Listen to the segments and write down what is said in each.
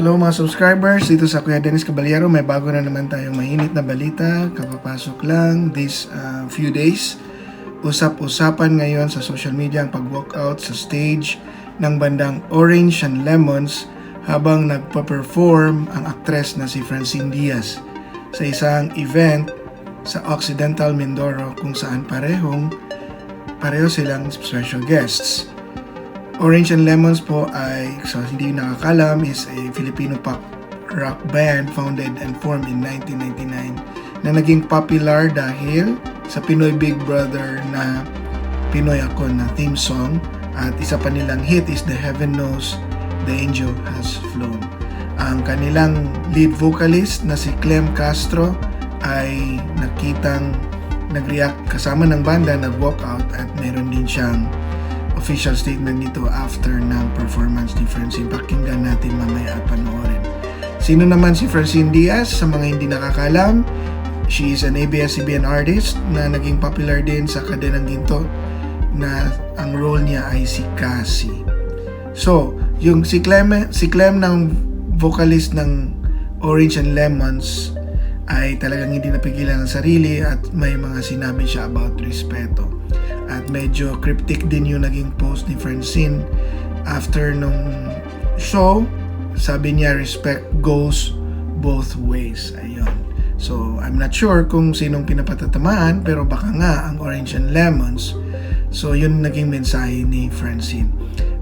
Hello mga subscribers, dito sa Kuya Dennis Caballero, may bago na naman tayong mainit na balita, kapapasok lang this uh, few days. Usap-usapan ngayon sa social media ang pag-walkout sa stage ng bandang Orange and Lemons habang nagpa-perform ang aktres na si Francine Diaz sa isang event sa Occidental Mindoro kung saan parehong pareho silang special guests. Orange and Lemons po ay, so hindi nakakalam, is a Filipino pop rock band founded and formed in 1999 na naging popular dahil sa Pinoy Big Brother na Pinoy Ako na theme song at isa pa nilang hit is The Heaven Knows The Angel Has Flown. Ang kanilang lead vocalist na si Clem Castro ay nakitang nag-react kasama ng banda, nag-walk out at meron din siyang official statement nito after ng performance ni Francine. Pakinggan natin mamaya at panoorin. Sino naman si Francine Diaz? Sa mga hindi nakakalam, she is an ABS-CBN artist na naging popular din sa Kadenang Ginto na ang role niya ay si Cassie. So, yung si Clem, si Clem ng vocalist ng Orange and Lemons ay talagang hindi napigilan ang sarili at may mga sinabi siya about respeto. At medyo cryptic din yung naging post ni Francine after nung show. Sabi niya, respect goes both ways. Ayun. So, I'm not sure kung sinong pinapatatamaan, pero baka nga ang Orange and Lemons. So, yun naging mensahe ni Francine.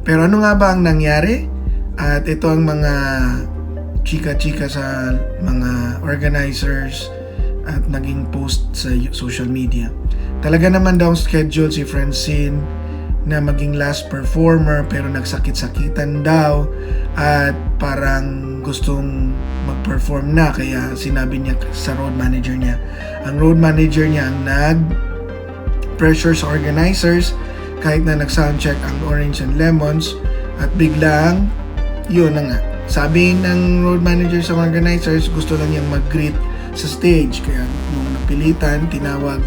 Pero ano nga ba ang nangyari? At ito ang mga chika-chika sa mga organizers at naging post sa social media. Talaga naman daw schedule si Francine na maging last performer pero nagsakit-sakitan daw at parang gustong mag-perform na kaya sinabi niya sa road manager niya. Ang road manager niya ang nag pressure sa organizers kahit na nag-soundcheck ang Orange and Lemons at biglang yun na nga. Sabi ng road manager sa organizers gusto lang niyang mag-greet sa stage kaya nung napilitan tinawag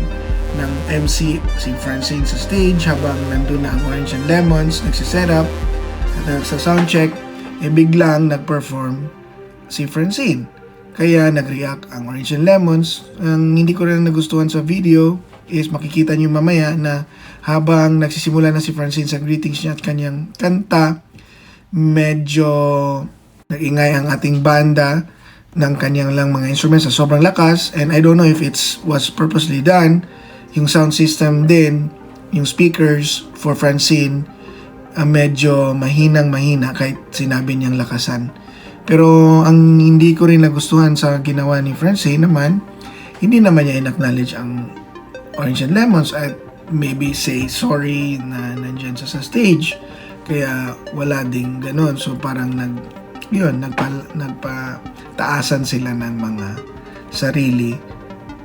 ng MC si Francine sa stage habang nandun na ang Orange and Lemons nagsiset up at sa soundcheck eh biglang nag-perform si Francine. Kaya nag-react ang Orange and Lemons. Ang hindi ko rin nagustuhan sa video is makikita niyo mamaya na habang nagsisimula na si Francine sa greetings niya at kanyang kanta medyo nag-ingay ang ating banda ng kanyang lang mga instruments sa sobrang lakas. And I don't know if it's was purposely done yung sound system din yung speakers for Francine uh, medyo mahinang mahina kahit sinabi niyang lakasan. Pero ang hindi ko rin nagustuhan sa ginawa ni Francine naman hindi naman niya in-acknowledge ang Orange and Lemons at maybe say sorry na nandyan sa, stage. Kaya wala ding ganun so parang nag yun nagpa, nagpa taasan sila ng mga sarili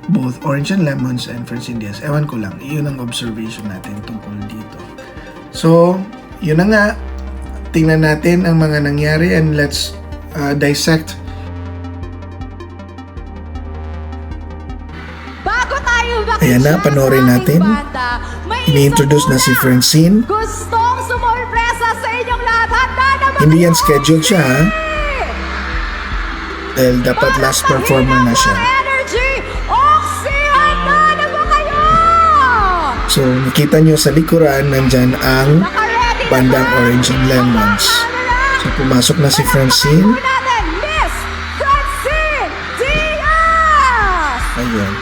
both Orange and Lemons and Francine Diaz ewan ko lang yun ang observation natin tungkol dito. So yun na nga. Tingnan natin ang mga nangyari and let's uh, dissect. Bago tayo bakit Ayan na, panoorin natin. ini-introduce na si Francine. Gustong sumorpresa sa inyong lahat. Handa na Hindi yan scheduled siya, ha? dahil dapat last performer na siya So, nakita nyo sa likuran, nandyan ang bandang ba? Orange and Lemons. So, pumasok na si Francine. Ayun.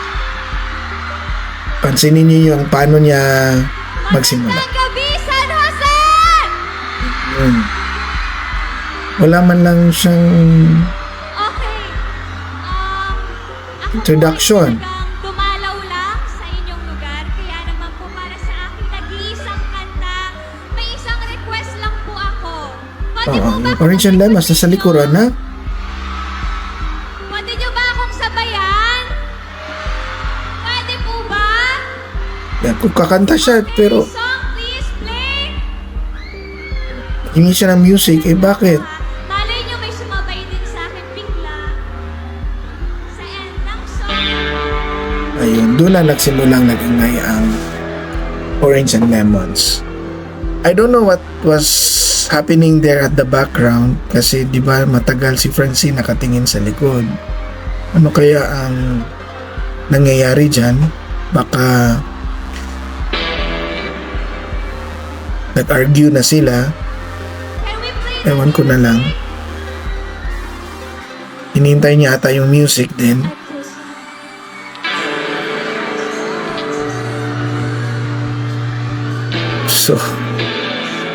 Pansinin niyo yung paano niya magsimula. Yun. Wala man lang siyang Okay. Um, Introduction. Yung Orange and Lemons nasa likuran na. Pwede nyo ba akong sabayan? Pwede po ba? Yan, Kung kakanta siya, pero Song please play. hingi siya ng music, eh bakit? Malay nyo may sumabay din sa akin bigla. Sa end ng song. Ayun, doon na nagsimulang nag-ingay ang Orange and Lemons. I don't know what was happening there at the background kasi di ba matagal si Francine nakatingin sa likod. Ano kaya ang nangyayari dyan? Baka nag-argue na sila. Ewan ko na lang. Hinihintay niya ata yung music din. So,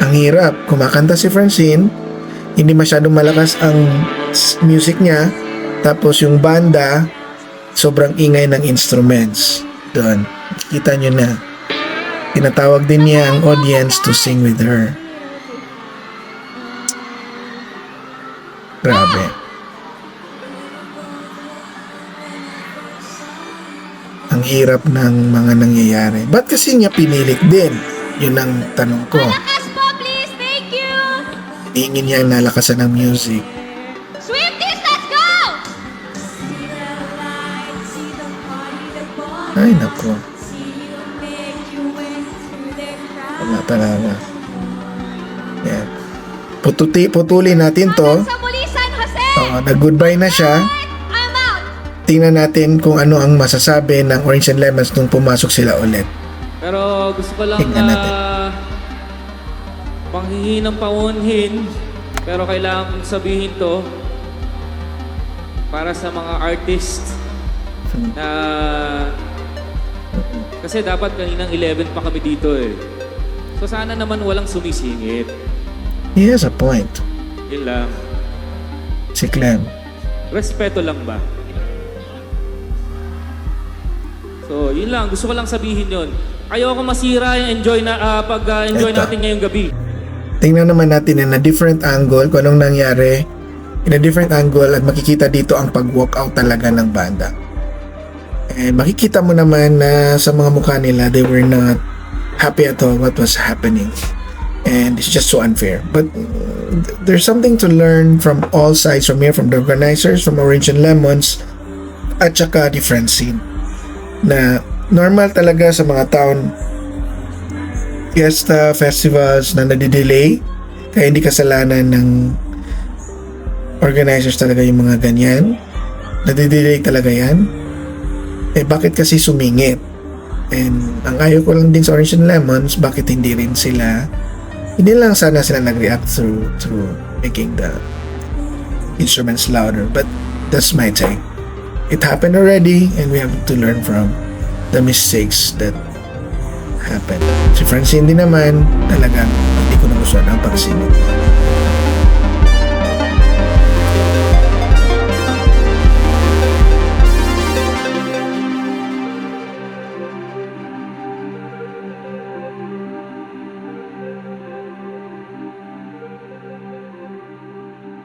ang hirap. Kumakanta si Francine, hindi masyadong malakas ang music niya, tapos yung banda, sobrang ingay ng instruments. Doon, kita nyo na. Tinatawag din niya ang audience to sing with her. Grabe. Ang hirap ng mga nangyayari. Ba't kasi niya pinilit din? Yun ang tanong ko. Hingin niya ang nalakasan ng music. Swifties, let's go! Ay, nako. Wala talaga. Yan. Pututi, putulin natin to. Oo, nag-goodbye na siya. Tingnan natin kung ano ang masasabi ng Orange and Lemons nung pumasok sila ulit. Pero gusto ko lang Tingnan natin. uh, panghihingi ng paunhin. Pero kailangan kong sabihin to para sa mga artist na kasi dapat kaninang 11 pa kami dito eh. So sana naman walang sumisingit. He has a point. Yun lang. Si Clem. Respeto lang ba? So, yun lang. Gusto ko lang sabihin yun. Ayoko masira yung enjoy na, ah, pag ah, Eto. natin ngayong gabi. Tingnan naman natin in a different angle kung anong nangyari in a different angle at makikita dito ang pag-walk out talaga ng banda. And makikita mo naman na sa mga mukha nila, they were not happy at all what was happening. And it's just so unfair. But uh, there's something to learn from all sides from here, from the organizers, from Orange and Lemons, at saka the Francine. Na normal talaga sa mga town fiesta festivals na nadidelay. Kaya hindi kasalanan ng organizers talaga yung mga ganyan. Nadidelay talaga yan. Eh bakit kasi sumingit? And ang ayaw ko lang din sa Orange and Lemons bakit hindi rin sila? Hindi lang sana sila nag-react through through making the instruments louder but that's my take. It happened already and we have to learn from the mistakes that happened. Si Francine din naman, talagang hindi ko nagustuhan ang pagsingit.